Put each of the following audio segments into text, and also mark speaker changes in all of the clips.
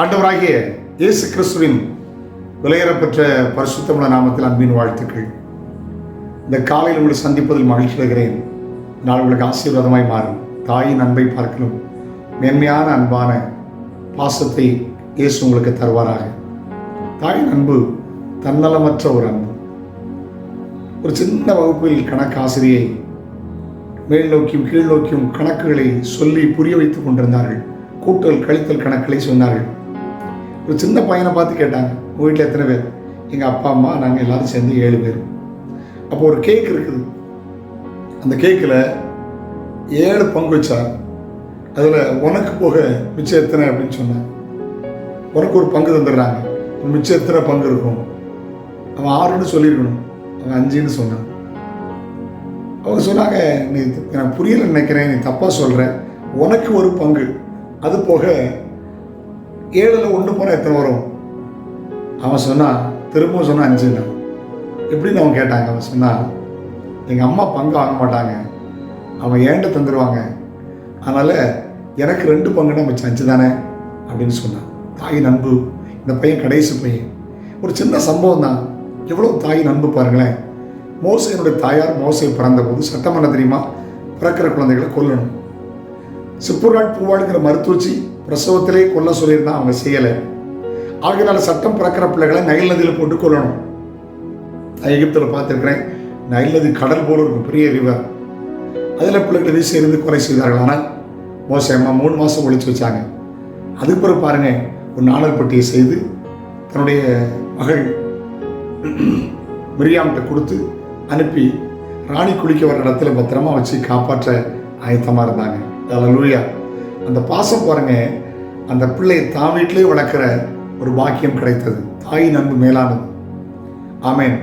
Speaker 1: ஆண்டவராகிய இயேசு கிறிஸ்துவின் விலையேறப்பெற்ற பரிசுத்தமிழ நாமத்தில் அன்பின் வாழ்த்துக்கள். இந்த காலையில் உங்களை சந்திப்பதில் மகிழ்ச்சி அடைகிறேன். நான் உங்களுக்கு ஆசீர்வாதமாய் மாறும். தாயின் அன்பை பார்க்கணும். மென்மையான அன்பான பாசத்தை இயேசு உங்களுக்கு தருவாராக. தாயின் அன்பு தன்னலமற்ற ஒரு அன்பு. ஒரு சின்ன வகுப்பில் கணக்காசிரியை மேல் நோக்கியும் கீழ் நோக்கியும் கணக்குகளை சொல்லி புரிய வைத்துக் கொண்டிருந்தார்கள். கூட்டல் கழித்தல் கணக்குகளை சொன்னார்கள். ஒரு சின்ன பையனை பார்த்து கேட்டாங்க. உங்கள் வீட்டில் எத்தனை பேர்? எங்கள் அப்பா அம்மா நாங்கள் எல்லாரும் சேர்ந்து ஏழு பேர். அப்போ ஒரு கேக் இருக்குது. அந்த கேக்கில் ஏழு பங்கு வச்சார் அதில் உனக்கு போக மிச்சம் எத்தனை அப்படின்னு சொன்னேன். உனக்கு ஒரு பங்கு தந்துடுறாங்க. மிச்சம் எத்தனை பங்கு இருக்கும்? அவன் ஆறுன்னு சொல்லியிருக்கணும். அவன் அஞ்சுன்னு சொன்னான். அவங்க சொன்னாங்க நீ நான் புரியல நினைக்கிறேன். நீ தப்பாக சொல்கிற உனக்கு ஒரு பங்கு. அது போக ஏழில் ஒன்று போனால் எத்தனை வரும்? அவன் சொன்னான் திரும்பவும் சொன்னான் அஞ்சுன்னு எப்படின்னு அவன் கேட்டாங்க. அவன் சொன்னான் எங்கள் அம்மா பங்கு வாங்க மாட்டாங்க. அவன் ஏண்ட தந்துடுவாங்க அதனால் எனக்கு ரெண்டு பங்குனா மிச்சம் அஞ்சு தானே? அப்படின்னு சொன்னான் தாய் நண்பு இந்த பையன் கடைசி பையன். ஒரு சின்ன சம்பவம் தான். எவ்வளோ தாய் நண்பு பாருங்களேன். மோசையனுடைய தாயார் மோசை பிறந்தபோது சட்டம் தெரியுமா? பிறக்கிற குழந்தைகளை கொல்லணும். சிப்புராட் பூவாளுங்கிற மருத்துவச்சி பிரசவத்திலே கொல்ல சொல்லியிருந்தா அவங்க செய்யலை. ஆகையினால சட்டம் பிறக்கிற பிள்ளைகளை நைல் நதியில் போட்டு கொல்லணும். நான் எகிப்தில் பார்த்துருக்கிறேன். நைல் நதி கடல் போல இருக்கும் பெரிய ரிவர் அதில் பிள்ளைகளை வீசி இருந்து கொலை செய்தார்கள். ஆனால் மோசை அம்மா மூணு மாதம் ஒழிச்சு வச்சாங்க. அதுக்கு பிறகு பாருங்க ஒரு நாணல் பட்டியை செய்து தன்னுடைய மகள் மிரியாம்கிட்ட கொடுத்து அனுப்பி ராணி குளிக்க வர இடத்துல பத்திரமா வச்சு காப்பாற்ற ஆயத்தமாக இருந்தாங்க. அதில் லூயா அந்த பாசம் பாருங்க. அந்த பிள்ளை தான் வீட்டிலே வளர்க்குற ஒரு பாக்கியம் கிடைத்தது. தாயின் அன்பு மேலானது. ஆமேன்.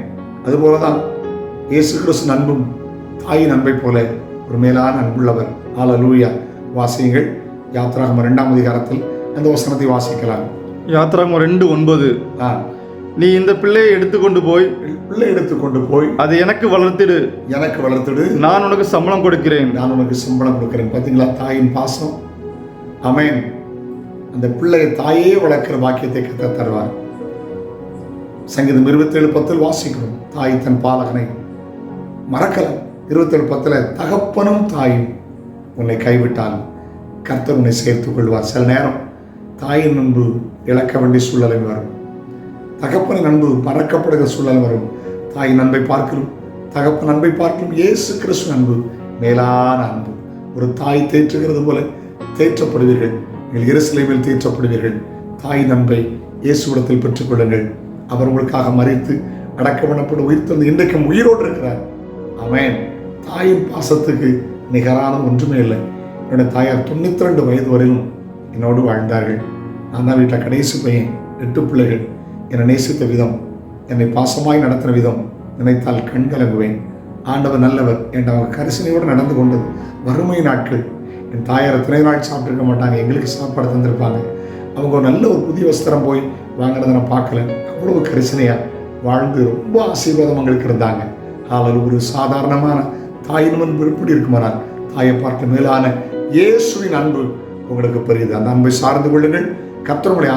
Speaker 1: அதுபோல தான் இயேசு கிறிஸ்து அன்பும் தாயின் அன்பை போல ஒரு மேலான அன்புள்ளவர். ஆல லூயா வாசியுங்கள். யாத்திராகம் இரண்டாம் அதிகாரத்தில் அந்த வசனத்தை வாசிக்கலாம்.
Speaker 2: யாத்திராகம் ரெண்டு ஒன்பது.
Speaker 1: ஆ.
Speaker 2: நீ இந்த பிள்ளையை எடுத்துக்கொண்டு போய்
Speaker 1: பிள்ளை எடுத்துக்கொண்டு போய்
Speaker 2: அது எனக்கு வளர்த்திடு.
Speaker 1: எனக்கு வளர்த்துடு.
Speaker 2: நான் உனக்கு சம்பளம் கொடுக்கிறேன்.
Speaker 1: நான் உனக்கு சம்பளம் கொடுக்கிறேன். பார்த்தீங்களா தாயின் பாசம் அமேன் அந்த பிள்ளையை தாயே வளர்க்கிற பாக்கியத்தை கத்த தருவார். சங்கீதம் இருபத்தேழு பத்தில் வாசிக்கிறோம். தாய் தன் பாலகனை. மறக்கலாம் இருபத்தேழு பத்தில் தகப்பனும் தாயும் உன்னை கைவிட்டாலும் கர்த்தர் உன்னை சேர்த்துக் கொள்வார். சில நேரம் தாயின் அன்பு இழக்க வேண்டிய சூழ்நிலை வரும். தகப்பனின் அன்பு மறக்கப்படுகிற சூழ்நிலை வரும். தாயின் அன்பை பார்க்கிறோம். தகப்பன் அன்பை பார்க்கிறோம் இயேசு கிறிஸ்து அன்பு மேலான அன்பு. ஒரு தாய் தேற்றுகிறது போல தேற்றப்படுவீர்கள். நீங்கள் எருசலேமில் தேற்றப்படுவீர்கள். தாய் அன்பை இயேசுவிடத்தில் பெற்றுக்கொள்ளுங்கள். அவர் உங்களுக்காக மறித்து அடக்கமணப்பட்டு உயிர் தந்து இன்றைக்கும் உயிரோடு இருக்கிறார். அவன் தாயின் பாசத்துக்கு நிகரான ஒன்றுமே இல்லை. என்னுடைய தாயார் தொண்ணூத்தி ரெண்டு வயது வரையிலும் என்னோடு வாழ்ந்தார்கள். நான் தான் வீட்டில் கடைசி பையன் எட்டு பிள்ளைகள். என்னை நேசித்த விதம் என்னை பாசமாய் நடத்தின விதம் நினைத்தால் கண்கலங்குவேன். ஆண்டவர் நல்லவர் என்ற அவர் கரிசனையோடு நடந்து கொண்டது வறுமை நாட்கள். என் தாயார் துணை நாள் சாப்பிட்டுருக்க மாட்டாங்க எங்களுக்கு சாப்பாடு தந்திருப்பாங்க. அவங்க ஒரு நல்ல ஒரு புதிய வஸ்திரம் போய் வாங்கினதை நான் பார்க்கல. அவ்வளவு கரிசனையாக வாழ்ந்து ரொம்ப ஆசீர்வாதம் அவங்களுக்கு இருந்தாங்க. ஆனால் ஒரு சாதாரணமான தாயின் முன்பு எப்படி இருக்குமானால் தாயை பார்க்க மேலான இயேசுவின் அன்பு உங்களுக்கு பெரியது. அந்த அன்பை சார்ந்து கொள்ளுங்கள். கர்த்தர் உங்களை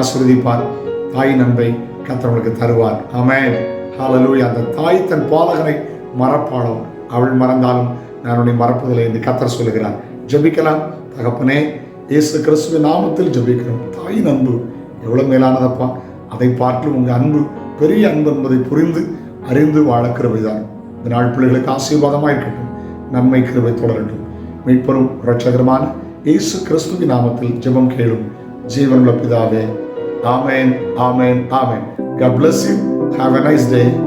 Speaker 1: தாயின் அன்பை கர்த்தர் தருவார். அமேன் ஹாலலூய் அந்த தாய் தன் பாலகனை மறப்பாளோ அவள் மறந்தாலும் நான் உன்னை மறப்பதில்லை என்று கத்தர் சொல்லுகிறார். ஜெபிக்கலாம். தகப்பனே இயேசு கிறிஸ்துவின் நாமத்தில் ஜபிக்கிறோம். தாயின் அன்பு எவ்வளவு மேலானதப்பா. அதை பார்த்து உங்கள் அன்பு பெரிய அன்பு என்பதை புரிந்து அறிந்து வாழ கிருபைதான். இந்த நாள் பிள்ளைகளுக்கு ஆசீர்வாதமாக இருக்கட்டும். நன்மை கிருபை தொடரட்டும். மீட்பெரும் ரட்சகரமான இயேசு கிறிஸ்துவின் நாமத்தில் ஜெபம் கேளும். ஜீவனுள்ள பிதாவே ஆமேன் ஆமேன் ஆமேன். God bless you. Have a nice day.